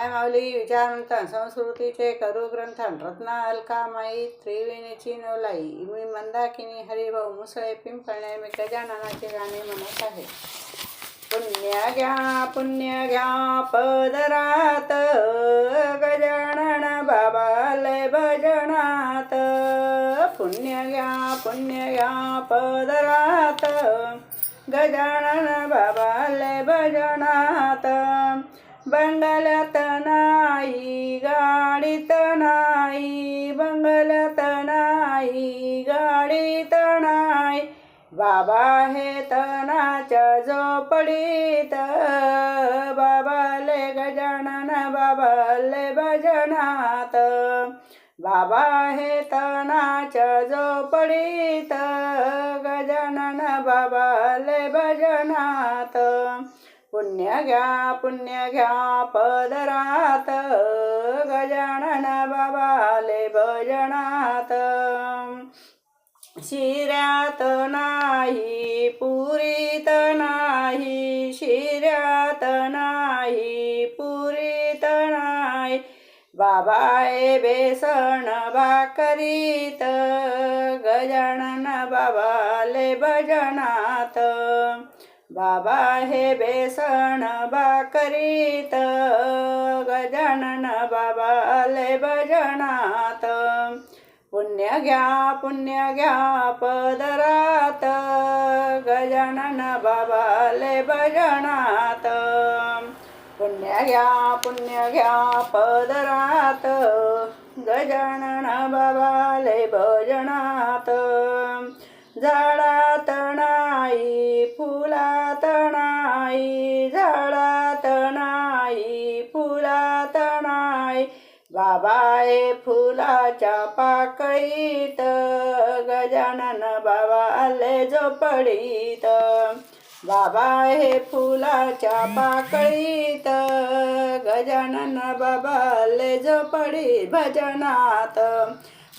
काय माऊली विचारमंथन संस्कृतीचे करू ग्रंथन रत्ना अलकामाई त्रिवेणीची नवलाई मी मंदाकिनी हरिभाऊ मुसळे पिंपळणे मी गजाननाचे गाणे म्हणत आहे. पुण्य घ्या पुण्य घ्या पदरात गजानन बाबा लय भजनात. पुण्य घ्या पुण्य घ्या पदरात गजानन बाबा लय भजनात. बंगल्यात नाही गाडीत नाही बंगल्यात नाही गाडीत नाही बाबा हे तनाच्या झोपडीत बाबाले गजानन बाबाले भजनात. बाबा हे तनाच्या झोपडीत गजानन बाबाले भजनात. पुण्य घ्या पुण्य घ्या पदरात. गजानन बाबाले भजनात. शिऱ्यात नाही पुरीत नाही. शिऱ्यात नाही पुरीत नाही. बाबाए बेसन भाकरीत. गजानन बाबाले भजनात. बाबा हे बेसन भाकरीत गजानन बाबाले भजनात. पुण्य घ्या पुण्य घ्या पदरात गजानन बाबाले भजनात. पुण्य घ्या पुण्य घ्या पदरात गजानन बाबाले भजनात. झाडात नाही फुलात नाही झाडात नाही फुलात नाही बाबा हे फुलाच्या पाकळीत गजानन बाबा आले झोपडीत. बाबा हे फुलाच्या पाकळीत गजानन बाबा आले झोपडी भजनात.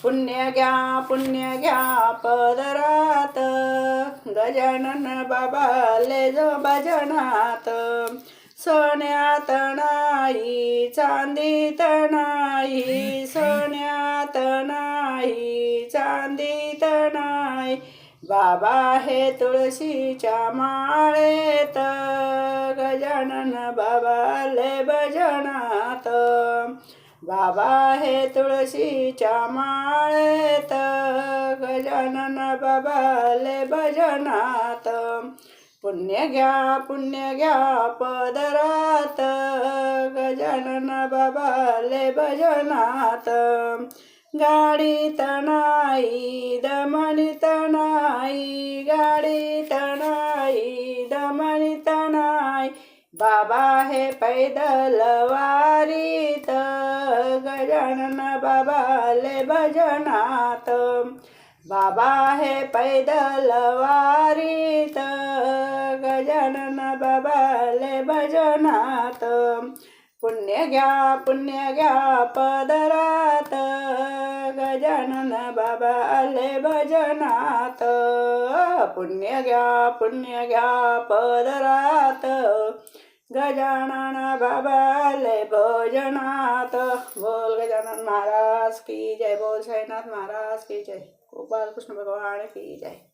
पुण्य घ्या पुण्य घ्या पदरात. गजानन बाबा आले जो भजनात. सोन्यात नाही चांदीत नाही सोन्यात नाही चांदीत नाही. बाबा हे तुळशीच्या माळेत. गजानन बाबाले भजन बाबा हे तुळशीच्या माळेत गजानन बाबाले भजनात. पुण्य घ्या पुण्य घ्या पदरात गजानन बाबाले भजनात. गाडी तणाई दमणी तणाई गाडी तणाई दमणी तणाई बाबा हे पैदल वारीत गजानन बाबाले भजनात. बाबा हे पैदल वारीत गजानन बाबाले भजनात. पुण्य घ्या पुण्य घ्या पदरात गजानन बाबाले भजनात. पुण्य घ्या पुण्य घ्या पदरात गजानन बाबाले भोजनात बोल गजानन महाराज की जय बोल साईनाथ महाराज की जय. गोपाल कृष्ण भगवान की जय.